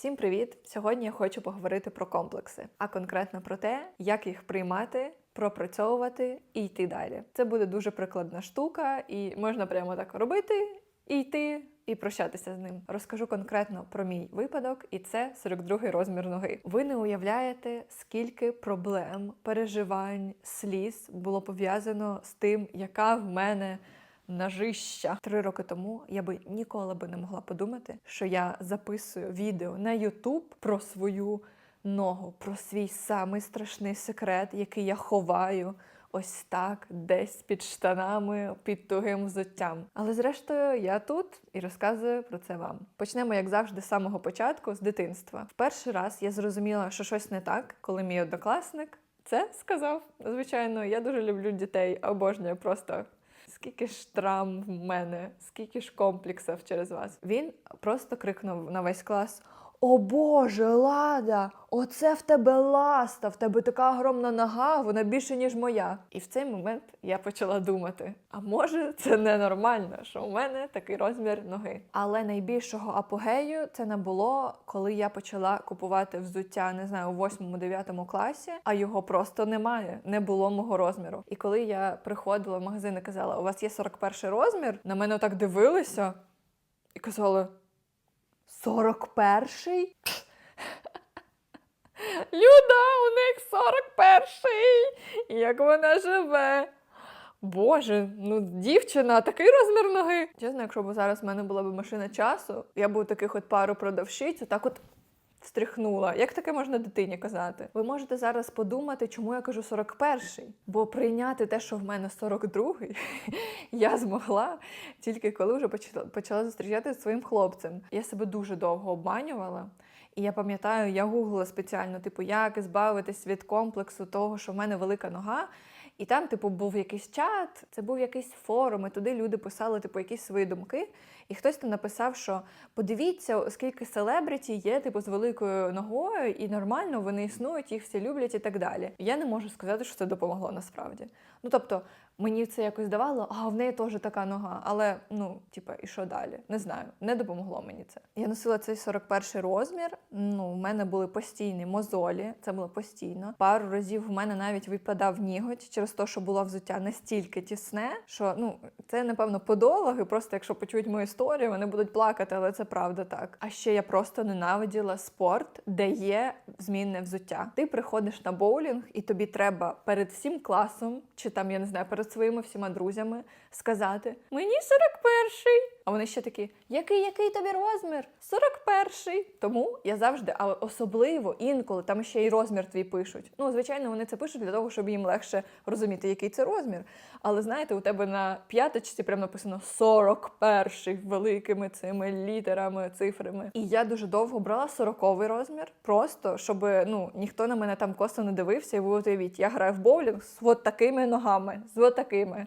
Всім привіт! Сьогодні я хочу поговорити про комплекси, а конкретно про те, як їх приймати, пропрацьовувати і йти далі. Це буде дуже прикладна штука, і можна прямо так робити і йти. І прощатися з ним. Розкажу конкретно про мій випадок, і це 42-й розмір ноги. Ви не уявляєте, скільки проблем, переживань, сліз було пов'язано з тим, яка в мене ножища. Три роки тому я би ніколи би не могла подумати, що я записую відео на YouTube про свою ногу, про свій самий страшний секрет, який я ховаю. Ось так, десь під штанами, під тугим взуттям. Але зрештою, я тут і розказую про це вам. Почнемо, як завжди, з самого початку, з дитинства. В перший раз я зрозуміла, що щось не так, коли мій однокласник це сказав. Звичайно, я дуже люблю дітей, обожнюю просто. Скільки ж травм в мене, скільки ж комплексів через вас. Він просто крикнув на весь клас: О Боже, Лада! Оце в тебе ласта, в тебе така огромна нога, вона більше, ніж моя. І в цей момент я почала думати: а може, це ненормально, що у мене такий розмір ноги. Але найбільшого апогею це не було, коли я почала купувати взуття, не знаю, у 8-9 класі, а його просто немає, не було мого розміру. І коли я приходила в магазин і казала, у вас є 41 розмір, на мене так дивилися і казали. 41-й? Люда, у них 41-й! Як вона живе? Боже, ну дівчина, такий розмір ноги. Чесно, якщо б зараз в мене була б машина часу, я б у таких от пару продавщиць, так от встряхнула. Як таке можна дитині казати? Ви можете зараз подумати, чому я кажу 41-й. Бо прийняти те, що в мене 42-й, я змогла тільки коли вже почала, почала зустрічатися зі своїм хлопцем. Я себе дуже довго обманювала. І я пам'ятаю, я гуглила спеціально, типу, як збавитись від комплексу того, що в мене велика нога. І там, типу, був якийсь чат, це був якийсь форум, і туди люди писали, типу, якісь свої думки. І хтось там написав, що подивіться, скільки селебриті є, типу, з великою ногою, і нормально вони існують, їх всі люблять і так далі. Я не можу сказати, що це допомогло насправді. Ну тобто, мені це якось давало, а в неї теж така нога. Але ну, типа, і що далі? Не знаю, не допомогло мені це. Я носила цей 41 розмір. Ну, в мене були постійні мозолі, це було постійно. Пару разів в мене навіть випадав ніготь через те, що було взуття настільки тісне, що ну це напевно подологи. Просто якщо почують мою історію, вони будуть плакати, але це правда так. А ще я просто ненавиділа спорт, де є змінне взуття. Ти приходиш на боулінг, і тобі треба перед всім класом, чи там я не знаю, перед своїми всіма друзями сказати: Мені 41-й. Вони ще такі: який, який тобі розмір? 41-й. Тому я завжди, а особливо інколи там ще й розмір твій пишуть. Ну, звичайно, вони це пишуть для того, щоб їм легше розуміти, який це розмір. Але знаєте, у тебе на п'яточці прямо написано 41-й великими цими літерами, цифрами. І я дуже довго брала 40-й розмір, просто щоб ну ніхто на мене там косо не дивився. І ви уявіть, я граю в боулінг з от такими ногами, з от такими.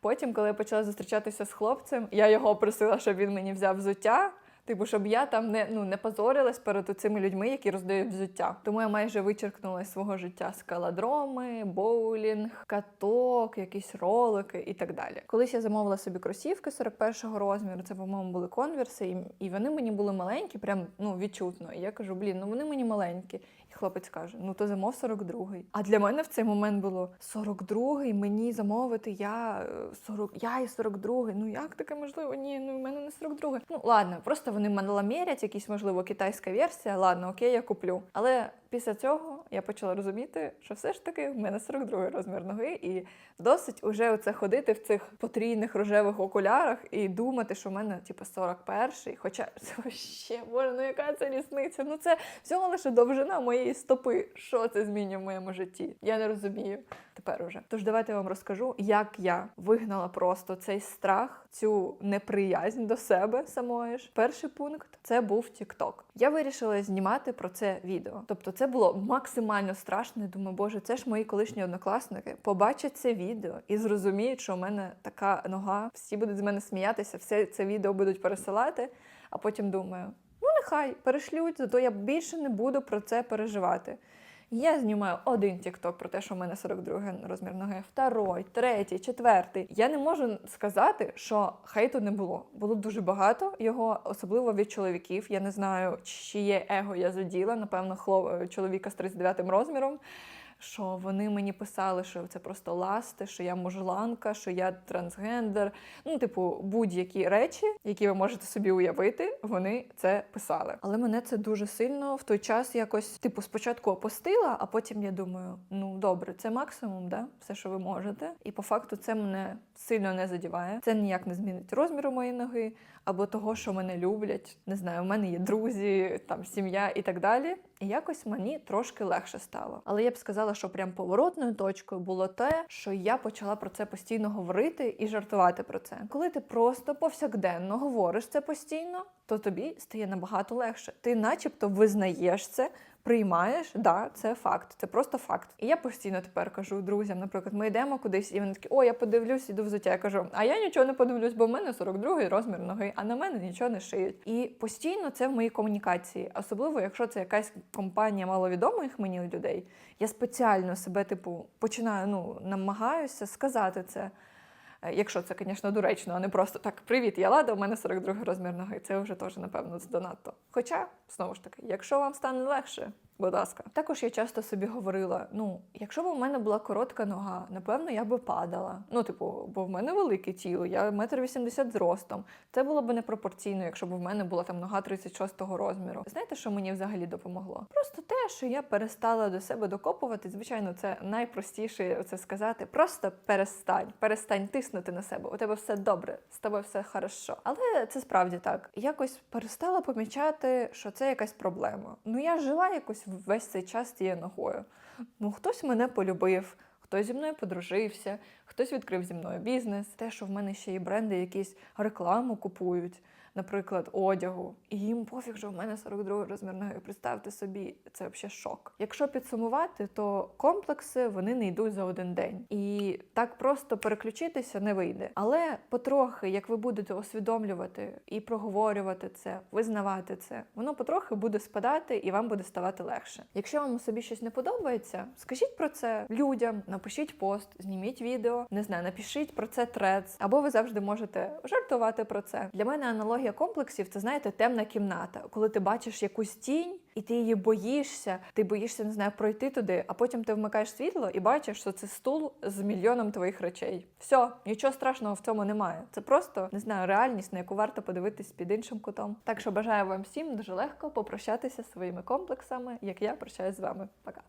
Потім, коли я почала зустрічатися з хлопцем, я його просила, щоб він мені взяв взуття. Типу, щоб я там не ну не позорилась перед цими людьми, які роздають взуття. Тому я майже вичеркнула з свого життя скаладроми, боулінг, каток, якісь ролики і так далі. Колись я замовила собі кросівки 41-го розміру. Це, по-моєму, були конверси, і, і вони мені були маленькі, прям ну відчутно. І я кажу, блін, ну вони мені маленькі. І хлопець каже: Ну то замов 42-й. А для мене в цей момент було 42-й, мені замовити. Я 40, я і 42-й. Ну як таке можливо? Ні, ну в мене не 42-й. Ну ладно, просто вони маламірять, якісь, можливо, китайська версія. Ладно, окей, я куплю. Але після цього я почала розуміти, що все ж таки в мене 42 розмір ноги, і досить уже оце ходити в цих потрійних рожевих окулярах і думати, що в мене типу 41-й. Хоча це ще боже, ну яка це різниця? Ну це всього лише довжина моєї стопи. Що це змінює в моєму житті? Я не розумію тепер уже. Тож давайте я вам розкажу, як я вигнала просто цей страх, цю неприязнь до себе самої ж. Перший пункт це був TikTok. Я вирішила знімати про це відео. Тобто, це було максимально страшно. Думаю, боже, це ж мої колишні однокласники. Побачать це відео і зрозуміють, що у мене така нога. Всі будуть з мене сміятися, все це відео будуть пересилати. А потім думаю, ну нехай перешлють, зато я більше не буду про це переживати. Я знімаю один тікток про те, що в мене 42 розмір ноги, второй, третій, четвертий. Я не можу сказати, що хейту не було. Було дуже багато його, особливо від чоловіків. Я не знаю, чиє его я заділа. Напевно, хлоп, чоловіка з 39 розміром. Що вони мені писали, що це просто ласти, що я мужланка, що я трансгендер. Ну, типу, будь-які речі, які ви можете собі уявити, вони це писали. Але мене це дуже сильно в той час якось, типу, спочатку опустила, а потім я думаю: ну добре, це максимум, да? все, що ви можете. І по факту це мене сильно не задіває. Це ніяк не змінить розміру моєї ноги або того, що мене люблять. Не знаю, у мене є друзі, там сім'я і так далі. І якось мені трошки легше стало. Але я б сказала, що прям поворотною точкою було те, що я почала про це постійно говорити і жартувати про це. Коли ти просто повсякденно говориш це постійно, то тобі стає набагато легше. Ти, начебто, визнаєш це. Приймаєш, да, це факт, це просто факт. І я постійно тепер кажу друзям, наприклад, ми йдемо кудись, і вони такі, о, я подивлюсь, іду взуття. Я кажу, а я нічого не подивлюсь, бо в мене 42-й розмір ноги, а на мене нічого не шиють. І постійно це в моїй комунікації, особливо якщо це якась компанія маловідомих мені людей. Я спеціально себе, типу, починаю, ну, намагаюся сказати це. Е, Якщо це, звісно, доречно, а не просто так: Привіт, я Лада, у мене 42 розмір ноги. Це вже теж, напевно, занадто. Хоча, знову ж таки, якщо вам стане легше, будь ласка. Також я часто собі говорила: ну, якщо б у мене була коротка нога, напевно, я би падала. Ну, типу, бо в мене велике тіло, я метр вісімдесят зростом. Це було б непропорційно, якщо б в мене була там нога 36-го розміру. Знаєте, що мені взагалі допомогло? Просто те, що я перестала до себе докопувати. Звичайно, це найпростіше це сказати. Просто перестань, перестань тиснути на себе. У тебе все добре, з тобою все хорошо. Але це справді так. Якось перестала помічати, що це якась проблема. Ну я жила якось весь цей час тією ногою. Ну хтось мене полюбив. Хтось зі мною подружився, хтось відкрив зі мною бізнес. Те, що в мене ще є бренди, якісь рекламу купують, наприклад, одягу. І їм пофіг, що в мене 42 розмір ноги. Представте собі, це взагалі шок. Якщо підсумувати, то комплекси вони не йдуть за один день. І так просто переключитися не вийде. Але потрохи, як ви будете усвідомлювати і проговорювати це, визнавати це, воно потрохи буде спадати і вам буде ставати легше. Якщо вам собі щось не подобається, скажіть про це людям, напишіть пост, зніміть відео, не знаю, напишіть про це трец, або ви завжди можете жартувати про це. Для мене аналогія комплексів це знаєте темна кімната, коли ти бачиш якусь тінь. І ти її боїшся, ти боїшся, не знаю, пройти туди, а потім ти вмикаєш світло і бачиш, що це стул з мільйоном твоїх речей. Все, нічого страшного в цьому немає. Це просто не знаю, реальність, на яку варто подивитись під іншим кутом. Так що бажаю вам всім дуже легко попрощатися зі своїми комплексами, як я прощаюсь з вами. Пока.